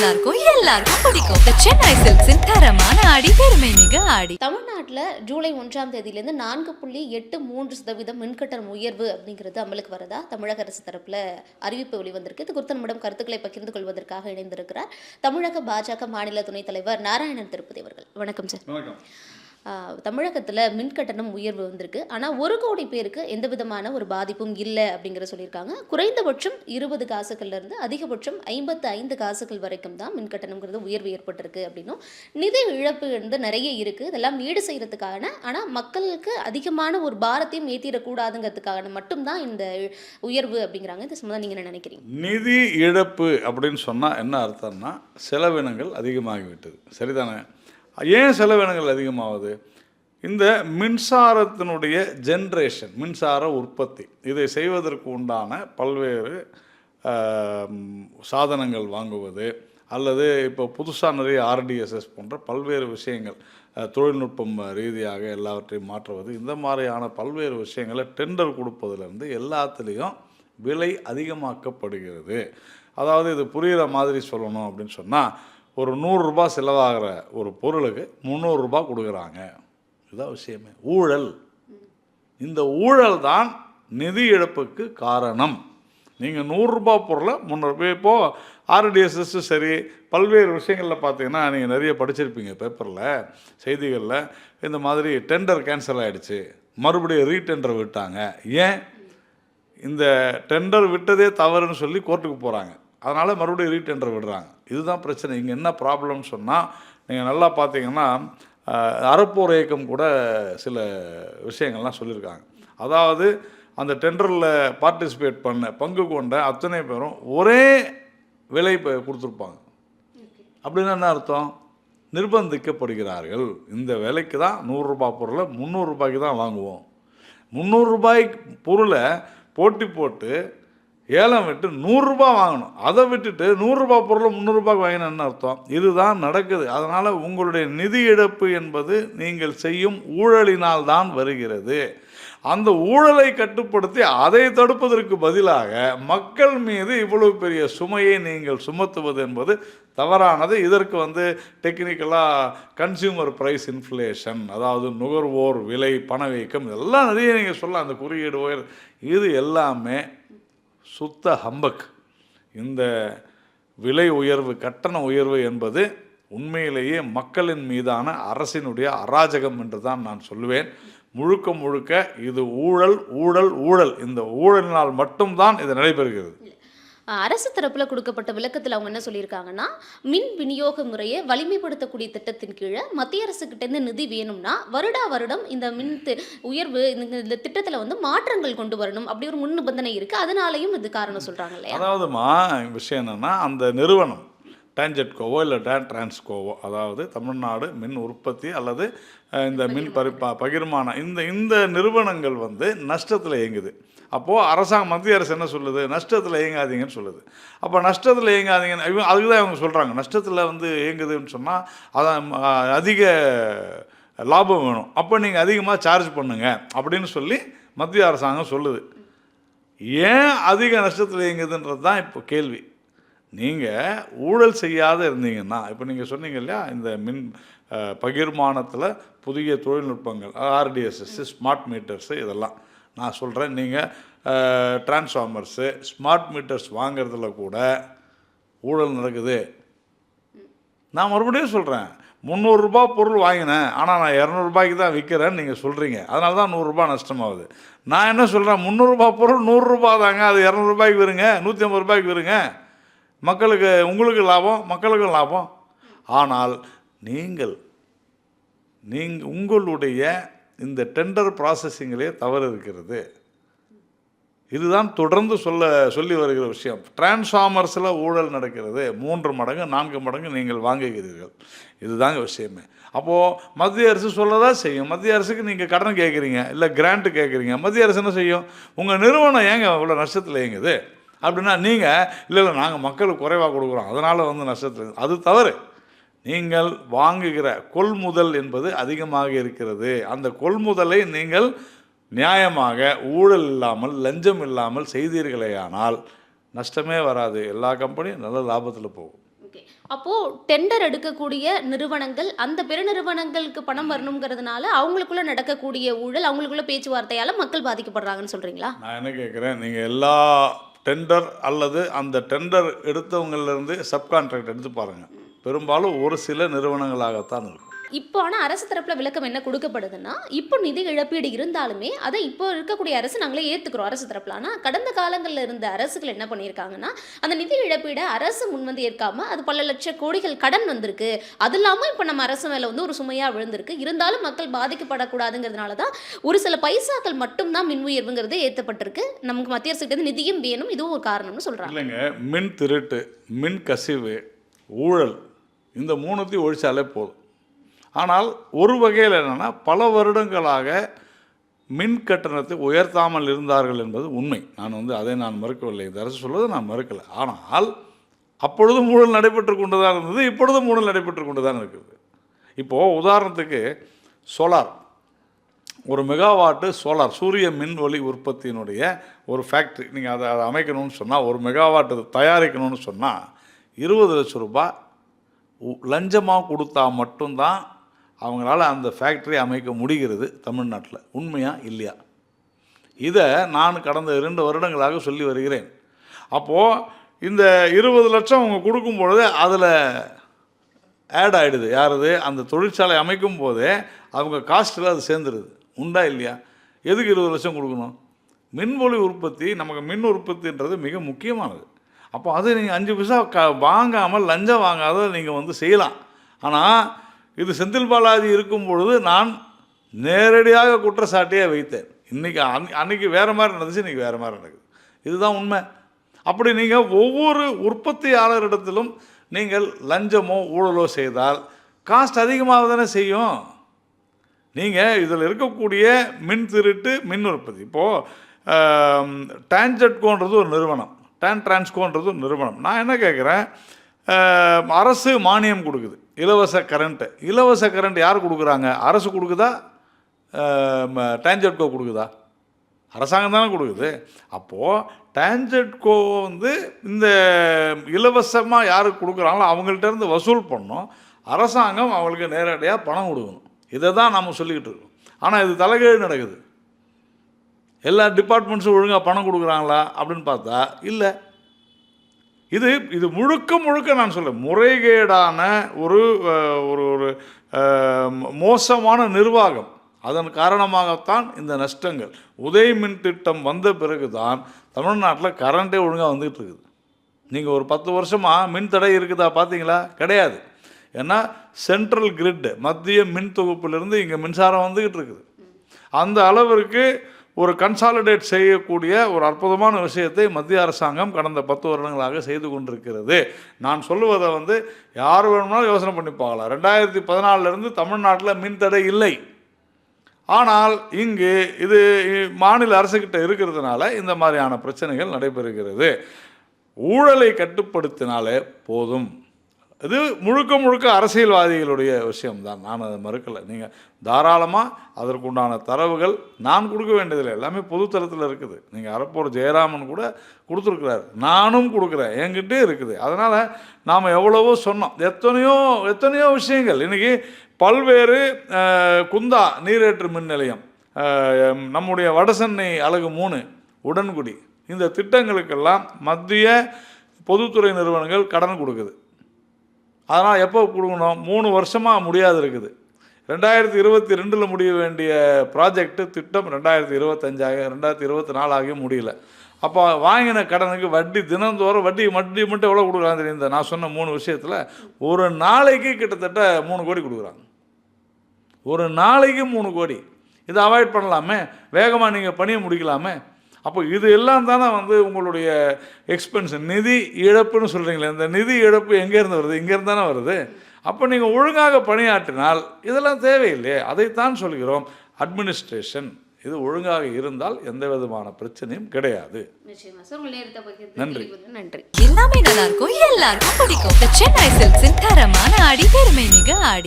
நல்லா இருக்கும் எல்லாருக்கும் பிடிக்கும். The சென்னை சில்க்ஸின் தரமான ஆடி பெருமை மிக ஆடி. தமிழ்நாட்டில் ஜூலை ஒன்றாம் தேதியிலேருந்து நான்கு புள்ளி எட்டு மூன்று சதவீதம் மின்கட்டணம் உயர்வு அப்படிங்கிறது அமலுக்கு வரதா தமிழக அரசு தரப்பில் அறிவிப்பு வெளிவந்திருக்கு. இது குறித்து நம்மிடம் கருத்துக்களை பகிர்ந்து கொள்வதற்காக இணைந்திருக்கிறார் தமிழக பாஜக மாநில துணைத் தலைவர் நாராயணன் திருப்பதி அவர்கள். வணக்கம் சார். வணக்கம். தமிழகத்தில் மின்கட்டணம் உயர்வு வந்திருக்கு. ஆனால் ஒரு கோடி பேருக்கு எந்த விதமான ஒரு பாதிப்பும் இல்லை அப்படிங்கிற சொல்லியிருக்காங்க. குறைந்தபட்சம் இருபது காசுகள்லேருந்து அதிகபட்சம் ஐம்பத்து ஐந்து காசுகள் வரைக்கும் தான் மின்கட்டணங்கிறது உயர்வு ஏற்பட்டிருக்கு அப்படின்னும் நிதி இழப்பு வந்து நிறைய இருக்குது இதெல்லாம் ஈடு செய்கிறதுக்கான ஆனால் மக்களுக்கு அதிகமான ஒரு பாரத்தையும் ஏற்றிடக்கூடாதுங்கிறதுக்கான மட்டும்தான் இந்த உயர்வு அப்படிங்கிறாங்க. இது சம்மந்தம் நீங்கள் என்ன நினைக்கிறீங்க? நிதி இழப்பு அப்படின்னு சொன்னால் என்ன அர்த்தம்னா செலவினங்கள் அதிகமாகிவிட்டது. சரிதானே? ஏன் செலவினங்கள் அதிகமாகுது? இந்த மின்சாரத்தினுடைய ஜென்ரேஷன் மின்சார உற்பத்தி. இதை செய்வதற்கு உண்டான பல்வேறு சாதனங்கள் வாங்குவது அல்லது இப்போ புதுசாக நிறைய ஆர்டிஎஸ்எஸ் போன்ற பல்வேறு விஷயங்கள் தொழில்நுட்பம் ரீதியாக எல்லாவற்றையும் மாற்றுவது இந்த மாதிரியான பல்வேறு விஷயங்களை டெண்டர் கொடுப்பதிலிருந்து எல்லாத்துலேயும் விலை அதிகமாக்கப்படுகிறது. அதாவது இது புரிகிற மாதிரி சொல்லணும் அப்படின்னு சொன்னால் ஒரு நூறுரூபா செலவாகிற ஒரு பொருளுக்கு முந்நூறுரூபா கொடுக்குறாங்க. இதுதான் விஷயமே. ஊழல். இந்த ஊழல் தான் நிதி இழப்புக்கு காரணம். நீங்கள் நூறுரூபா பொருளை முந்நூறு இப்போது ஆர்டிஎஸ்எஸ் சரி பல்வேறு விஷயங்களில் பார்த்தீங்கன்னா நீங்கள் நிறைய படிச்சிருப்பீங்க பேப்பரில் செய்திகளில். இந்த மாதிரி டெண்டர் கேன்சல் ஆகிடுச்சு மறுபடியும் ரீடெண்டர் விட்டாங்க. ஏன்? இந்த டெண்டர் விட்டதே தவறுன்னு சொல்லி கோர்ட்டுக்கு போகிறாங்க அதனால் மறுபடியும் ரீடெண்டர் விடுறாங்க. இதுதான் பிரச்சனை. இங்கே என்ன ப்ராப்ளம்னு சொன்னால் நீங்கள் நல்லா பார்த்தீங்கன்னா அறப்போர் இயக்கம் கூட சில விஷயங்கள்லாம் சொல்லியிருக்காங்க. அதாவது அந்த டெண்டரில் பார்ட்டிசிபேட் பண்ண பங்கு கொண்ட அத்தனை பேரும் ஒரே விலை கொடுத்துருப்பாங்க. அப்படின்னா என்ன அர்த்தம்? நிர்பந்திக்கப்படுகிறார்கள். இந்த விலைக்கு தான் நூறுரூபா பொருளை முந்நூறுரூபாய்க்கு தான் வாங்குவோம். முந்நூறுரூபாய் பொருளை போட்டி போட்டு ஏலம் விட்டு நூறுரூபா வாங்கணும். அதை விட்டுட்டு நூறுரூபா பொருளை முந்நூறுரூபாய்க்கு வாங்கினா அர்த்தம். இதுதான் நடக்குது. அதனால் உங்களுடைய நிதி இழப்பு என்பது நீங்கள் செய்யும் ஊழலினால் தான் வருகிறது. அந்த ஊழலை கட்டுப்படுத்தி அதை தடுப்பதற்கு பதிலாக மக்கள் மீது இவ்வளவு பெரிய சுமையை நீங்கள் சுமத்துவது என்பது தவறானது. இதற்கு வந்து டெக்னிக்கலாக கன்சியூமர் ப்ரைஸ் இன்ஃப்ளேஷன் அதாவது நுகர்வோர் விலை பணவீக்கம் இதெல்லாம் நிறைய நீங்கள் சொல்லலாம். அந்த குறியீடு உயர் இது எல்லாமே சுத்த ஹம்பக். இந்த விலை உயர்வு கட்டண உயர்வு என்பது உண்மையிலேயே மக்களின் மீதான அரசினுடைய அராஜகம் என்று தான் நான் சொல்லுவேன். முழுக்க முழுக்க இது ஊழல் ஊழல் ஊழல். இந்த ஊழலினால் மட்டும்தான் இது நடைபெறுகிறது. அரசு தரப்பில் கொடுக்கப்பட்ட விளக்கத்தில் அவங்க என்ன சொல்லியிருக்காங்கன்னா மின் விநியோக முறையை வலிமைப்படுத்தக்கூடிய திட்டத்தின் கீழே மத்திய அரசுக்கிட்டேருந்து நிதி வேணும்னா வருடா வருடம் இந்த மின் உயர்வு இந்த இந்த திட்டத்தில் வந்து மாற்றங்கள் கொண்டு வரணும் அப்படி ஒரு முன் நிபந்தனை இருக்குது அதனாலையும் இது காரணம் சொல்கிறாங்க இல்லையா? அதாவதுமா விஷயம் என்னென்னா அந்த நிறுவனம் டான்ஜெட்கோவோ இல்லை டேன் டிரான்ஸ்கோவோ அதாவது தமிழ்நாடு மின் உற்பத்தி அல்லது இந்த மின் பரி பகிர்மானம். இந்த இந்த நிறுவனங்கள் வந்து நஷ்டத்தில் இயங்குது. அப்போது அரசாங்கம் மத்திய அரசு என்ன சொல்லுது? நஷ்டத்தில் இயங்காதீங்கன்னு சொல்லுது. அப்போ நஷ்டத்தில் இயங்காதீங்கன்னு இவங்க அதுக்கு தான் இவங்க சொல்கிறாங்க நஷ்டத்தில் வந்து இயங்குதுன்னு சொன்னால் அதான் அதிக லாபம் வேணும். அப்போ நீங்கள் அதிகமாக சார்ஜ் பண்ணுங்க அப்படின்னு சொல்லி மத்திய அரசாங்கம் சொல்லுது. ஏன் அதிக நஷ்டத்தில் இயங்குதுன்றது தான் இப்போ கேள்வி. நீங்கள் ஊழல் செய்யாத இருந்தீங்கன்னா இப்போ நீங்கள் சொன்னீங்க இல்லையா இந்த மின் பகிர்மானத்தில் புதிய தொழில்நுட்பங்கள் ஆர்டிஎஸ்எஸ் ஸ்மார்ட் மீட்டர்ஸு இதெல்லாம். நான் சொல்கிறேன் நீங்கள் டிரான்ஸ்ஃபார்மர்ஸு ஸ்மார்ட் மீட்டர்ஸ் வாங்குறதுல கூட ஊழல் நடக்குது. நான் மறுபடியும் சொல்கிறேன் முந்நூறுரூபா பொருள் வாங்கினேன் ஆனால் நான் இரநூறுபாய்க்கு தான் விற்கிறேன்னு நீங்கள் சொல்கிறீங்க அதனால தான் நூறுரூபா நஷ்டமாகுது. நான் என்ன சொல்கிறேன் முந்நூறுரூபா பொருள் நூறுரூபா தாங்க அது இரநூறுபாய்க்கு வருங்க நூற்றி ஐம்பது ரூபாய்க்கு வருங்க. மக்களுக்கு உங்களுக்கு லாபம் மக்களுக்கும் லாபம். ஆனால் நீங்கள் நீங்கள் உங்களுடைய இந்த டெண்டர் ப்ராசஸிங்கிலே தவறு இருக்கிறது. இதுதான் தொடர்ந்து சொல்ல சொல்லி வருகிற விஷயம். டிரான்ஸ்ஃபார்மர்ஸில் ஊழல் நடக்கிறது. மூன்று மடங்கு நான்கு மடங்கு நீங்கள் வாங்குகிறீர்கள். இதுதாங்க விஷயமே. அப்போது மத்திய அரசு சொல்லதான் செய்யும்? மத்திய அரசுக்கு நீங்கள் கடன் கேட்குறீங்க இல்லை கிராண்ட்டு கேட்குறீங்க. மத்திய அரசு என்ன செய்யும்? உங்கள் நிறுவனம் ஏங்க இவ்வளோ நஷ்டத்தில் இயங்குது? அப்படின்னா நீங்கள் இல்லை இல்லை நாங்கள் மக்களுக்கு குறைவாக கொடுக்குறோம். அதனால் வந்து நஷ்டத்தில் அது தவறு. நீங்கள் வாங்குகிற கொள்முதல் என்பது அதிகமாக இருக்கிறது. அந்த கொள்முதலை நீங்கள் நியாயமாக ஊழல் இல்லாமல் லஞ்சம் இல்லாமல் செய்தீர்களேயானால் நஷ்டமே வராது. எல்லா கம்பெனியும் நல்ல லாபத்தில் போகும். ஓகே. அப்போ டெண்டர் எடுக்கக்கூடிய நிறுவனங்கள் அந்த பெருநிறுவனங்களுக்கு பணம் வரணுங்கிறதுனால அவங்களுக்குள்ள நடக்கக்கூடிய ஊழல் அவங்களுக்குள்ள பேச்சுவார்த்தையால மக்கள் பாதிக்கப்படுறாங்கன்னு சொல்றீங்களா? நான் என்ன கேட்குறேன் நீங்கள் எல்லா டெண்டர் அல்லது அந்த டெண்டர் எடுத்தவங்கள்லேருந்து சப்கான்ட்ராக்ட் எடுத்து பாருங்கள் பெரும்பாலும் ஒரு சில நிறுவனங்களாகத்தான் இருக்கும். இப்போ ஆனால் அரசு தரப்பில் விளக்கம் என்ன கொடுக்கப்படுதுன்னா இப்போ நிதி இழப்பீடு இருந்தாலுமே அதை இப்போ இருக்கக்கூடிய அரசு நாங்களே ஏற்றுக்கிறோம் அரசு தரப்பில். ஆனால் கடந்த காலங்களில் இருந்த அரசுகள் என்ன பண்ணியிருக்காங்கன்னா அந்த நிதி இழப்பீடை அரசு முன்வந்து ஏற்காமல் அது பல லட்ச கோடிகள் கடன் வந்திருக்கு. அது இல்லாமல் இப்போ நம்ம அரசு மேலே வந்து ஒரு சுமையாக விழுந்திருக்கு. இருந்தாலும் மக்கள் பாதிக்கப்படக்கூடாதுங்கிறதுனால தான் ஒரு சில பைசாக்கள் மட்டும்தான் மின் உயர்வுங்கிறது ஏற்றப்பட்டிருக்கு நமக்கு மத்திய அரசுக்கு நிதியும் வேணும் இதுவும் ஒரு காரணம்னு சொல்கிறாங்க இல்லைங்க மின் திருட்டு மின் கசிவு ஊழல் இந்த மூணுத்தையும் ஒழிச்சாலே போதும். ஆனால் ஒரு வகையில் என்னென்னா பல வருடங்களாக மின் கட்டணத்தை உயர்த்தாமல் இருந்தார்கள் என்பது உண்மை. நான் வந்து அதை நான் மறுக்கவில்லை. இந்த அரசு சொல்வது நான் மறுக்கலை. ஆனால் அப்பொழுதும் ஊழல் நடைபெற்று கொண்டு தான் இருந்தது இப்பொழுதும் ஊழல் நடைபெற்று கொண்டு தான் இருக்குது இப்போது உதாரணத்துக்கு சோலார். ஒரு மெகாவாட்டு சோலார் சூரிய மின் ஒளி உற்பத்தியினுடைய ஒரு ஃபேக்ட்ரி நீங்கள் அதை அதை அமைக்கணும்னு சொன்னால் ஒரு மெகாவாட்டு தயாரிக்கணும்னு சொன்னால் இருபது லட்சம் ரூபாய் உ- லஞ்சமாக கொடுத்தா மட்டும்தான் அவங்களால அந்த ஃபேக்ட்ரி அமைக்க முடிகிறது தமிழ்நாட்டில். உண்மையா? இல்லையா? இதை நான் கடந்த இரண்டு வருடங்களாக சொல்லி வருகிறேன். அப்போது இந்த இருபது லட்சம் அவங்க கொடுக்கும் பொழுது அதில் ஆட் ஆகிடுது யாரது? அந்த தொழிற்சாலை அமைக்கும் போதே அவங்க காஸ்ட்டில் அது சேர்ந்துருது. உண்டா இல்லையா? எதுக்கு இருபது லட்சம் கொடுக்கணும்? மின்வொலி உற்பத்தி நமக்கு மின் உற்பத்தின்றது மிக முக்கியமானது. அப்போ அது நீங்கள் அஞ்சு பைசா க வாங்காமல் லஞ்சம் வாங்காத நீங்கள் வந்து செய்யலாம். ஆனால் இது செந்தில் பாலாஜி இருக்கும் பொழுது நான் நேரடியாக குற்றச்சாட்டியே வைத்தேன். இன்றைக்கி அன் அன்றைக்கி வேறு மாதிரி நடந்துச்சு இன்றைக்கி வேறு மாதிரி நடக்குது. இதுதான் உண்மை. அப்படி நீங்கள் ஒவ்வொரு உற்பத்தியாளரிடத்திலும் நீங்கள் லஞ்சமோ ஊழலோ செய்தால் காஸ்ட் அதிகமாக தானே செய்யும். நீங்கள் இதில் இருக்கக்கூடிய மின் திருட்டு மின் உற்பத்தி. இப்போது டான்ஜெட்கோன்றது ஒரு நிறுவனம். டான் டிரான்ஸ்கோன்றது ஒரு நிறுவனம். நான் என்ன கேட்குறேன் அரசு மானியம் கொடுக்குது. இலவச கரண்ட்டு இலவச கரண்ட் யார் கொடுக்குறாங்க? அரசு கொடுக்குதா? டான்ஜெட்கோ கொடுக்குதா? அரசாங்கம் தானே கொடுக்குது. அப்போது டான்ஜெட்கோ வந்து இந்த இலவசமாக யாருக்கு கொடுக்குறாங்களோ அவங்கள்ட்டேருந்து வசூல் பண்ணோம் அரசாங்கம் அவங்களுக்கு நேரடியாக பணம் கொடுக்கணும். இதை தான் நம்ம சொல்லிக்கிட்டு இருக்கோம். ஆனால் இது தலைகீழ் நடக்குது. எல்லா டிபார்ட்மெண்ட்ஸும் ஒழுங்காக பணம் கொடுக்குறாங்களா அப்படின்னு பார்த்தா இல்லை. இது இது முழுக்க முழுக்க நான் சொல்ல முறைகேடான ஒரு ஒரு ஒரு மோசமான நிர்வாகம். அதன் காரணமாகத்தான் இந்த நஷ்டங்கள். உதய் மின் திட்டம் வந்த பிறகு தான் தமிழ்நாட்டில் கரண்ட்டே ஒழுங்காக வந்துகிட்டு இருக்குது. நீங்கள் ஒரு பத்து வருஷமாக மின் தடை இருக்குதா பார்த்தீங்களா? கிடையாது. ஏன்னா சென்ட்ரல் கிரிட்டு மத்திய மின் தொகுப்பிலிருந்து இங்கே மின்சாரம் வந்துக்கிட்டு இருக்குது. அந்த அளவிற்கு ஒரு கன்சாலிடேட் செய்யக்கூடிய ஒரு அற்புதமான விஷயத்தை மத்திய அரசாங்கம் கடந்த பத்து வருடங்களாக செய்து கொண்டிருக்கிறது. நான் சொல்லுவதை வந்து யார் வேணும்னாலும் யோசனை பண்ணி பார்க்கலாம். ரெண்டாயிரத்தி பதினாலிருந்து தமிழ்நாட்டில் மின் தடை இல்லை. ஆனால் இங்கு இது மாநில அரசுக்கிட்ட இருக்கிறதுனால இந்த மாதிரியான பிரச்சனைகள் நடைபெறுகிறது. ஊழலை கட்டுப்படுத்தினாலே போதும். இது முழுக்க முழுக்க அரசியல்வாதிகளுடைய விஷயம்தான். நான் அதை மறுக்கலை. நீங்கள் தாராளமாக அதற்குண்டான தரவுகள் நான் கொடுக்க வேண்டியதில்லை. எல்லாமே பொதுத்தளத்தில் இருக்குது. நீங்கள் அறப்போர் ஜெயராமன் கூட கொடுத்துருக்குறாரு. நானும் கொடுக்குறேன். என்கிட்டே இருக்குது. அதனால் நாம் எவ்வளவோ சொன்னோம். எத்தனையோ எத்தனையோ விஷயங்கள். இன்றைக்கி பல்வேறு குந்தா நீரேற்று மின் நிலையம் நம்முடைய வடசென்னை அழகு மூணு உடன்குடி. இந்த திட்டங்களுக்கெல்லாம் மத்திய பொதுத்துறை நிறுவனங்கள் கடன் கொடுக்குது. அதனால் எப்போ கொடுக்கணும்? மூணு வருஷமாக முடியாது இருக்குது. ரெண்டாயிரத்தி இருபத்தி ரெண்டில் முடிய வேண்டிய ப்ராஜெக்ட்டு திட்டம் ரெண்டாயிரத்தி இருபத்தஞ்சாக ரெண்டாயிரத்தி இருபத்தி நாலாகியும் முடியல. அப்போ வாங்கின கடனுக்கு வட்டி தினந்தோறும் வட்டி வட்டி மட்டும் எவ்வளோ கொடுக்குறாங்க தெரியுது? நான் சொன்ன மூணு விஷயத்தில் ஒரு நாளைக்கு கிட்டத்தட்ட மூணு கோடி கொடுக்குறாங்க. ஒரு நாளைக்கு மூணு கோடி. இதை அவாய்ட் பண்ணலாமே. வேகமாக நீங்கள் பணியை முடிக்கலாமே. அப்போ இது எல்லாம் தானே வந்து உங்களுடைய எக்ஸ்பென்ஸ் நிதி இழப்புன்னு சொல்கிறீங்களே இந்த நிதி இழப்பு எங்கேருந்து வருது? இங்கேருந்து தானே வருது? அப்போ நீங்கள் ஒழுங்காக பணியாற்றினால் இதெல்லாம் தேவையில்லையே. அதைத்தான் சொல்கிறோம். அட்மினிஸ்ட்ரேஷன் இது ஒழுங்காக இருந்தால் எந்த விதமான பிரச்சனையும் கிடையாது. நன்றி. நன்றி. எல்லாமே நல்லா இருக்கும் எல்லாருக்கும் பிடிக்கும். சென்னை சில்க்ஸின் தரமான ஆடி பெருமை மிக ஆடி.